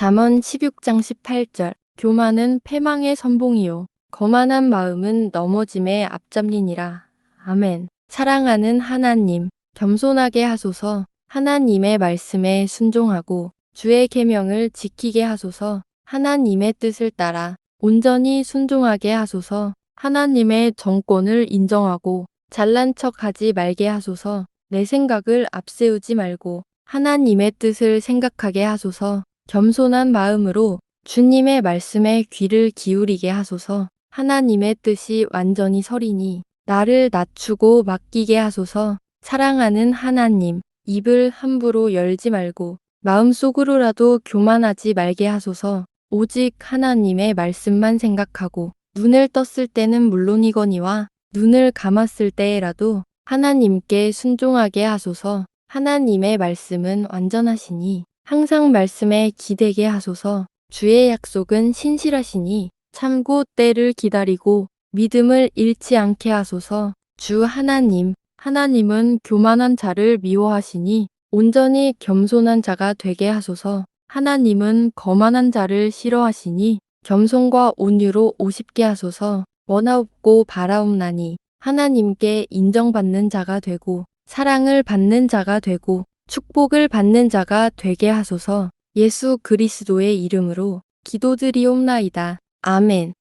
잠언 16장 18절 교만은 패망의 선봉이요 거만한 마음은 넘어짐의 앞잡리니라. 아멘. 사랑하는 하나님, 겸손하게 하소서. 하나님의 말씀에 순종하고 주의 계명을 지키게 하소서. 하나님의 뜻을 따라 온전히 순종하게 하소서. 하나님의 정권을 인정하고 잘난 척하지 말게 하소서. 내 생각을 앞세우지 말고 하나님의 뜻을 생각하게 하소서. 겸손한 마음으로 주님의 말씀에 귀를 기울이게 하소서. 하나님의 뜻이 완전히 서리니 나를 낮추고 맡기게 하소서. 사랑하는 하나님, 입을 함부로 열지 말고 마음속으로라도 교만하지 말게 하소서. 오직 하나님의 말씀만 생각하고 눈을 떴을 때는 물론이거니와 눈을 감았을 때에라도 하나님께 순종하게 하소서. 하나님의 말씀은 완전하시니 항상 말씀에 기대게 하소서. 주의 약속은 신실하시니 참고 때를 기다리고 믿음을 잃지 않게 하소서. 주 하나님, 하나님은 교만한 자를 미워하시니 온전히 겸손한 자가 되게 하소서. 하나님은 거만한 자를 싫어하시니 겸손과 온유로 오십게 하소서. 원하옵고 바라옵나니 하나님께 인정받는 자가 되고 사랑을 받는 자가 되고 축복을 받는 자가 되게 하소서. 예수 그리스도의 이름으로 기도드리옵나이다. 아멘.